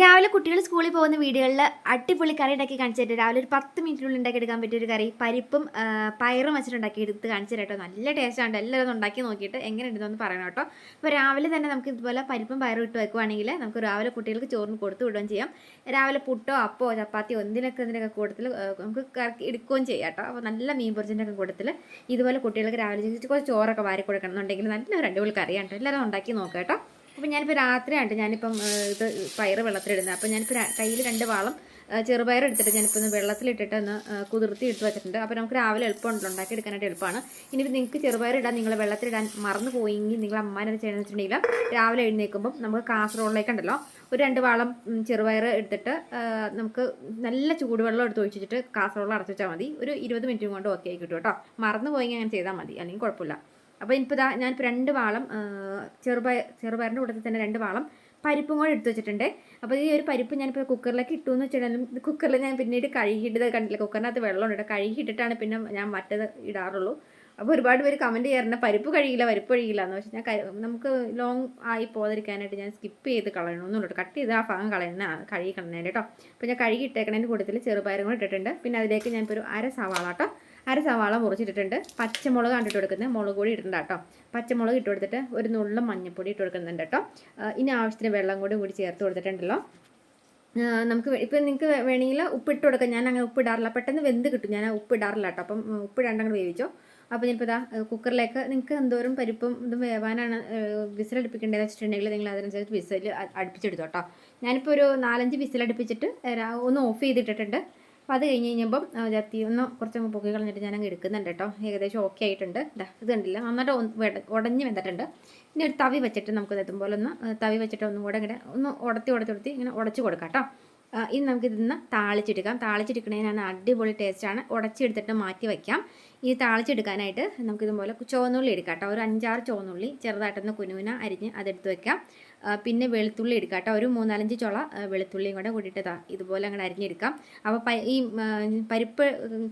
രാവിലെ കുട്ടികൾ സ്കൂളിൽ പോകുന്ന വീടുകളിൽ അടിപൊളി കറി ഉണ്ടാക്കി കാണിച്ചു രാവിലെ ഒരു പത്ത് മിനിറ്റിനുള്ളിൽ ഉണ്ടാക്കി എടുക്കാൻ പറ്റിയ ഒരു കറി പരിപ്പും പയറും വെച്ചിട്ട് ഉണ്ടാക്കി എടുത്ത് കാണിച്ചു തരാം കേട്ടോ നല്ല ടേസ്റ്റാണ് എല്ലാവരും ഉണ്ടാക്കി നോക്കിയിട്ട് എങ്ങനെ ഉണ്ടെന്ന് പറയണം കേട്ടോ അപ്പോൾ രാവിലെ തന്നെ നമുക്ക് ഇതുപോലെ പരിപ്പും പയറും ഇട്ട് വെക്കുവാണെങ്കിൽ നമുക്ക് രാവിലെ കുട്ടികൾക്ക് ചോറിന് കൊടുത്തു വിടുകയും ചെയ്യാം. രാവിലെ പുട്ടോ അപ്പോ ചപ്പാത്തി ഒന്നിനൊക്കെ ഇതിനൊക്കെ കൂടുതൽ നമുക്ക് കറക്കി എടുക്കുകയും ചെയ്യാം കേട്ടോ അപ്പോൾ നല്ല മീൻ പൊരിച്ചിന്റെ ഒക്കെ ഇതുപോലെ കുട്ടികൾക്ക് രാവിലെ കുറച്ച് ചോറൊക്കെ വാരി കൊടുക്കണം എന്നുണ്ടെങ്കിൽ നല്ലൊരു അടിപൊളി കറിയാണ് കേട്ടോ എല്ലാവരും ഉണ്ടാക്കി നോക്കാം കേട്ടോ അപ്പോൾ ഞാനിപ്പോൾ രാത്രിയാണ് ഞാനിപ്പം ഇത് പയറ് വെള്ളത്തിലിടുന്നത് അപ്പോൾ ഞാനിപ്പോൾ കയ്യിൽ രണ്ട് വാളം ചെറുപയർ എടുത്തിട്ട് ഞാനിപ്പോൾ ഒന്ന് വെള്ളത്തിലിട്ടിട്ട് ഒന്ന് കുതിർത്തി എടുത്ത് വെച്ചിട്ടുണ്ട്. അപ്പോൾ നമുക്ക് രാവിലെ എളുപ്പമുണ്ടല്ലോ. ഉണ്ടാക്കി എടുക്കാനായിട്ട് എളുപ്പമാണ്. ഇനിയിപ്പോൾ നിങ്ങൾക്ക് ചെറുപയർ ഇടാൻ നിങ്ങൾ വെള്ളത്തിലിടാൻ മറന്നു പോയെങ്കിൽ നിങ്ങൾ അമ്മാനെ ചെയ്യണമെന്ന് വെച്ചിട്ടുണ്ടെങ്കിൽ രാവിലെ എഴുന്നേൽക്കുമ്പോൾ നമുക്ക് കാസറോളിലേക്കുണ്ടല്ലോ ഒരു രണ്ട് വാളം ചെറുപയർ എടുത്തിട്ട് നമുക്ക് നല്ല ചൂടുവെള്ളം എടുത്ത് ഒഴിച്ചിട്ട് കാസറോൾ അടച്ചു വെച്ചാൽ മതി. ഒരു ഇരുപത് മിനിറ്റ് കൊണ്ട് ഓക്കെ ആയി കിട്ടും കേട്ടോ. മറന്നു പോയെങ്കിൽ അങ്ങനെ ചെയ്താൽ മതി. അല്ലെങ്കിൽ കുഴപ്പമില്ല. അപ്പോൾ ഇനിയിപ്പോൾ ഇതാ ഞാനിപ്പോൾ രണ്ട് വാളം ചെറുപയർ ചെറുപയറിന്റെ കൂട്ടത്തിൽ തന്നെ രണ്ട് വാളം പരിപ്പും കൂടെ എടുത്തു വെച്ചിട്ടുണ്ട്. അപ്പോൾ ഈ ഒരു പരിപ്പ് ഞാനിപ്പോൾ കുക്കറിലേക്ക് ഇട്ടു എന്ന് വെച്ചിട്ടുണ്ടെങ്കിൽ കുക്കറിൽ ഞാൻ പിന്നീട് കഴുകിയിട്ടത് കണ്ടില്ല. കുക്കറിനകത്ത് വെള്ളം ഉണ്ട് കഴുകിയിട്ടിട്ടാണ് പിന്നെ ഞാൻ മറ്റത് ഇടാറുള്ളൂ. അപ്പോൾ ഒരുപാട് പേര് കമന്റ് ചെയ്യാറുണ്ട്. പരിപ്പ് കഴിയില്ല പരിപ്പ് കഴിയില്ല എന്ന് പക്ഷേ ഞാൻ നമുക്ക് ലോങ് ആയി പോകാതിരിക്കാനായിട്ട് ഞാൻ സ്കിപ്പ് ചെയ്ത് കളയണമെന്നുള്ളൂ കട്ട്. ചെയ്ത് ആ ഭാഗം കളയുന്ന കഴുകി കളഞ്ഞതിന്റെ കേട്ടോ. അപ്പോൾ ഞാൻ കഴുകി ഇട്ടേക്കണതിന്റെ കൂട്ടത്തിൽ ചെറുപയറും കൂടെ ഇട്ടിട്ടുണ്ട്. പിന്നെ അതിലേക്ക് ഞാനിപ്പോൾ ഒരു അര സവാള കേട്ടോ. അര സവാള മുറിച്ചിട്ടിട്ടുണ്ട്. പച്ചമുളക് കണ്ടിട്ട് കൊടുക്കുന്നത്. മുളക് പൊടി ഇട്ടിട്ടുണ്ട് കേട്ടോ. പച്ചമുളക് ഇട്ട് കൊടുത്തിട്ട് ഒരു നുള്ള മഞ്ഞൾപ്പൊടി ഇട്ട് കൊടുക്കുന്നുണ്ട് കേട്ടോ. ഇനി ആവശ്യത്തിന് വെള്ളം കൂടി കൂടി ചേർത്ത് കൊടുത്തിട്ടുണ്ടല്ലോ. നമുക്ക് ഇപ്പം നിങ്ങൾക്ക് വേണമെങ്കിൽ ഉപ്പിട്ട് കൊടുക്കാം. ഞാൻ അങ്ങനെ ഉപ്പിടാറില്ല പെട്ടെന്ന് വെന്ത് കിട്ടും. ഞാൻ ഉപ്പിടാറില്ല കേട്ടോ. അപ്പം ഉപ്പ് ഉപ്പിടാണ്ട് അങ്ങോട്ട് വേവിച്ചോ. അപ്പോൾ ഞാനിപ്പോൾ ഇതാ കുക്കറിലേക്ക് നിങ്ങൾക്ക് എന്തോരം പരിപ്പും ഇതും വേവാനാണ് വിസിലടുപ്പിക്കേണ്ടതെന്ന് വെച്ചിട്ടുണ്ടെങ്കിൽ നിങ്ങൾ അതിനനുസരിച്ച് വിസിൽ അടുപ്പിച്ചെടുത്തോട്ടോ ഞാനിപ്പോൾ ഒരു നാലഞ്ച് വിസിലടുപ്പിച്ചിട്ട് ഒന്ന് ഓഫ് ചെയ്തിട്ടിട്ടുണ്ട്. അപ്പോൾ അത് കഴിഞ്ഞ് കഴിഞ്ഞപ്പം ജത്തി ഒന്ന് കുറച്ചങ്ങ് പൊക്കി കളഞ്ഞിട്ട് ഞാൻ അങ്ങ് എടുക്കുന്നുണ്ട് കേട്ടോ. ഏകദേശം ഓക്കെ ആയിട്ടുണ്ട്. ഇതാ കണ്ടില്ല? നന്നായിട്ട് ഉടഞ്ഞ് വെന്തിട്ടുണ്ട്. ഇനി ഒരു തവി വെച്ചിട്ട് നമുക്ക് എത്തുമ്പോൾ ഒന്ന് തവി വെച്ചിട്ട് ഒന്നും കൂടെ ഇങ്ങനെ ഒന്ന് ഉടത്തി ഉടത്തി ഉടത്തി ഇങ്ങനെ ഉടച്ച് കൊടുക്കാം കേട്ടോ. ഇനി നമുക്ക് ഇതിന്ന് താളിച്ചെടുക്കാം. താളിച്ചെടുക്കുന്നതിനാണ് അടിപൊളി ടേസ്റ്റാണ് ഉടച്ചെടുത്തിട്ട് മാറ്റി വയ്ക്കാം. ഈ താളിച്ചെടുക്കാനായിട്ട് നമുക്കിതുപോലെ ചുവന്നുള്ളി എടുക്കാം കേട്ടോ. ഒരു അഞ്ചാറ് ചുവന്നുള്ളി ചെറുതായിട്ടൊന്ന് കുനുവിന അരിഞ്ഞ് അതെടുത്ത് വെക്കാം പിന്നെ വെളുത്തുള്ളി എടുക്കാം കേട്ടോ. ഒരു മൂന്നാലഞ്ച് ചുള വെളുത്തുള്ളിയും കൂടെ കൂടിയിട്ട് ദാ ഇതുപോലെ അങ്ങനെ അരിഞ്ഞെടുക്കാം. അപ്പോൾ ഈ പരിപ്പ്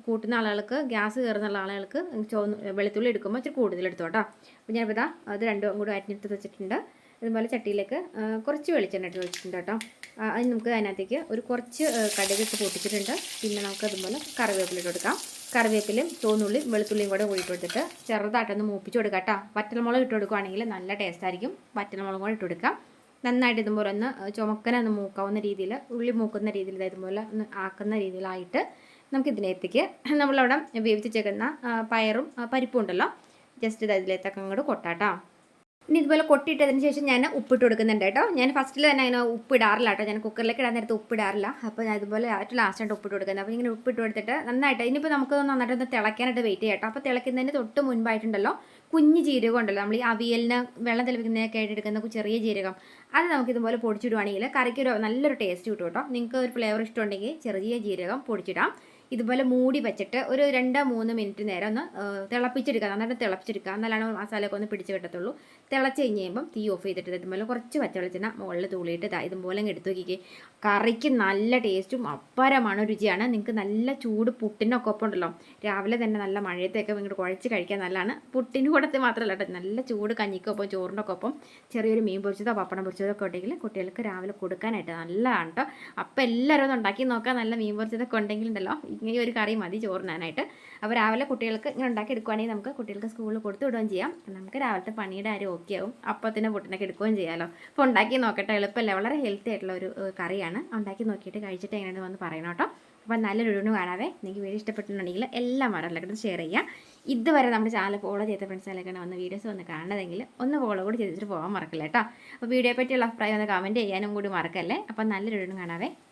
കൂട്ടുന്ന ആളുകൾക്ക് ഗ്യാസ് കയറുന്ന ആളുകൾക്ക് ചുവന്ന് വെളുത്തുള്ളി എടുക്കുമ്പോൾ ഇച്ചിരി കൂടുതൽ എടുത്തു കേട്ടോ അപ്പോൾ ഞാനിപ്പോൾ ഇതാ അത് രണ്ടും കൂടി അരിഞ്ഞെടുത്ത് വെച്ചിട്ടുണ്ട്. ഇതുപോലെ ചട്ടിയിലേക്ക് കുറച്ച് വെളിച്ചെണ്ണ ഇട്ട് വെച്ചിട്ടുണ്ട് കേട്ടോ. ആ, അത് നമുക്ക് അതിനകത്തേക്ക് ഒരു കുറച്ച് കടുക് കടുകിട്ട് പൊട്ടിച്ചിട്ടുണ്ട്. പിന്നെ നമുക്ക് അതുപോലെ കറിവേപ്പില ഇട്ട് കൊടുക്കാം. കറിവേപ്പിലും ചുവന്നുള്ളിയും വെളുത്തുള്ളിയും കൂടെ കൂടി ഇട്ട് കൊടുത്തിട്ട് ചെറുതായിട്ടൊന്ന് മൂപ്പിച്ച് കൊടുക്കാം കേട്ടോ. വറ്റൽമുളക് ഇട്ട് കൊടുക്കുകയാണെങ്കിൽ നല്ല ടേസ്റ്റ് ആയിരിക്കും. വറ്റൽമുളകും കൂടെ ഇട്ട് കൊടുക്കാം. നന്നായിട്ട് ഇതുപോലെ ഒന്ന് ചുമക്കനെ ഒന്ന് മൂക്കാവുന്ന രീതിയിൽ ഉള്ളി മൂക്കുന്ന രീതിയിൽ ഇതുപോലെ ഒന്ന് ആക്കുന്ന രീതിയിലായിട്ട് നമുക്ക് ഇതിനകത്തേക്ക് നമ്മളവിടെ വേവിച്ച് ചേക്കുന്ന പയറും പരിപ്പും ഉണ്ടല്ലോ. ജസ്റ്റ് ഇത് അതിലേത്തൊക്കെ അങ്ങോട്ട് കൊട്ടാട്ടോ ഇനി ഇതുപോലെ കൊട്ടിയിട്ടതിന് ശേഷം ഞാൻ ഉപ്പിട്ട് കൊടുക്കുന്നുണ്ട് കേട്ടോ. ഞാൻ ഫസ്റ്റിൽ തന്നെ അങ്ങനെ ഉപ്പിടാറില്ല കേട്ടോ. ഞാൻ കുക്കറിലേക്ക് ഇടാൻ നേരത്ത് ഉപ്പിടാറില്ല. അപ്പോൾ ഞാൻ ഇതുപോലെ ആയിട്ട് ലാസ്റ്റായിട്ട് ഉപ്പിട്ട് കൊടുക്കുന്നത് അപ്പോൾ ഇങ്ങനെ ഉപ്പിട്ട് കൊടുത്തിട്ട് നന്നായിട്ട് ഇനിയിപ്പോൾ നമുക്ക് നന്നായിട്ട് ഒന്ന് തിളയ്ക്കാനായിട്ട് വെയിറ്റ് ചെയ്യട്ടോ അപ്പോൾ തിളയ്ക്കുന്നതിന് തൊട്ട് മുൻപായിട്ടുണ്ടല്ലോ കുഞ്ഞ് ജീരകം ഉണ്ടല്ലോ. നമ്മൾ ഈ അവിയലിന് വെള്ളം തിളപ്പിക്കുന്നതിനൊക്കെ ആയിട്ട് എടുക്കുന്ന ചെറിയ ജീരകം. അത് നമുക്ക് ഇതുപോലെ പൊടിച്ചിടുവാണെങ്കിൽ കറിക്കൊരു നല്ലൊരു ടേസ്റ്റ് കിട്ടും കേട്ടോ. നിങ്ങൾക്ക് ഒരു ഫ്ലേവർ ഇഷ്ടമുണ്ടെങ്കിൽ ചെറിയ ജീരകം പൊടിച്ചിടാം. ഇതുപോലെ മൂടി വെച്ചിട്ട് ഒരു രണ്ടോ മൂന്ന് മിനിറ്റ് നേരം ഒന്ന് തിളപ്പിച്ചെടുക്കുക. നന്നായിട്ട് തിളപ്പിച്ചെടുക്കുക. എന്നാലാണ് മസാലയൊക്കെ ഒന്ന് പിടിച്ച് കിട്ടത്തുള്ളൂ. തിളച്ച് കഴിഞ്ഞ് കഴിയുമ്പം തീ ഓഫ് ചെയ്തിട്ട് ഇതുപോലെ കുറച്ച് പച്ചവെളിച്ചെണ്ണ മുകളിൽ തൂളിയിട്ട് ഇതാ ഇതുപോലെ എടുത്തു നോക്കിക്കേ. കറിക്ക് നല്ല ടേസ്റ്റും അപ്പാരമാണ് രുചിയാണ്. നിങ്ങൾക്ക് നല്ല ചൂട് പുട്ടിനൊക്കെ ഒപ്പം ഉണ്ടല്ലോ. രാവിലെ തന്നെ നല്ല മഴയത്തൊക്കെ ഇങ്ങോട്ട് കുഴച്ച് കഴിക്കാൻ നല്ലതാണ്. പുട്ടിന്റെ കൂടത്ത് മാത്രമല്ല കേട്ടോ. നല്ല ചൂട് കഞ്ഞിക്കൊപ്പം ചോറിന്റെ ഒക്കെ ഒപ്പം ചെറിയൊരു മീൻ പൊരിച്ചതോ പപ്പടം പൊരിച്ചതോ ഒക്കെ ഉണ്ടെങ്കിൽ കുട്ടികൾക്ക് രാവിലെ കൊടുക്കാനായിട്ട് നല്ലതാണ് കേട്ടോ. അപ്പം എല്ലാവരും ഒന്ന് ഉണ്ടാക്കി നോക്കാൻ നല്ല മീൻ പൊരിച്ചതൊക്കെ ഉണ്ടെങ്കിലുണ്ടല്ലോ ഇങ്ങനെ ഒരു കറി മതി ചോറിനാനായിട്ട്. അപ്പോൾ രാവിലെ കുട്ടികൾക്ക് ഇങ്ങനെ ഉണ്ടാക്കി എടുക്കുവാണെങ്കിൽ നമുക്ക് കുട്ടികൾക്ക് സ്കൂളിൽ കൊടുത്തു വിടുകയും ചെയ്യാം. നമുക്ക് രാവിലത്തെ പണിയുടെ കാര്യം ഓക്കെ ആവും. അപ്പത്തിന് പൊട്ടിനൊക്കെ എടുക്കുകയും ചെയ്യാമല്ലോ അപ്പോൾ ഉണ്ടാക്കി നോക്കട്ടെ. എളുപ്പമല്ല. വളരെ ഹെൽത്തി ആയിട്ടുള്ള ഒരു കറിയാണ്. ഉണ്ടാക്കി നോക്കിയിട്ട് കഴിച്ചിട്ട് എങ്ങനെയാണ് വന്ന് പറയണം കേട്ടോ. അപ്പോൾ നല്ലൊരു വീഡിയോ കാണാതെ നിങ്ങൾക്ക് വീഡിയോ ഇഷ്ടപ്പെട്ടിട്ടുണ്ടെങ്കിൽ എല്ലാ മറന്നിട്ട് ഷെയർ ചെയ്യുക. ഇതുവരെ നമ്മുടെ ചാനൽ ഫോളോ ചെയ്ത ഫ്രണ്ട്സിലൊക്കെയാണ് വന്ന് വീഡിയോസ് വന്ന് കാണുന്നതെങ്കിൽ ഒന്ന് ഫോളോ കൂടി ചെയ്തിട്ട് പോകാൻ മറക്കില്ല കേട്ടോ. അപ്പോൾ വീഡിയോ പറ്റിയുള്ള അഭിപ്രായം ഒന്ന് കമന്റ് ചെയ്യാനും കൂടി മറക്കല്ലേ. അപ്പോൾ നല്ലൊരു വീഡിയോ കാണാവേ. ബൈ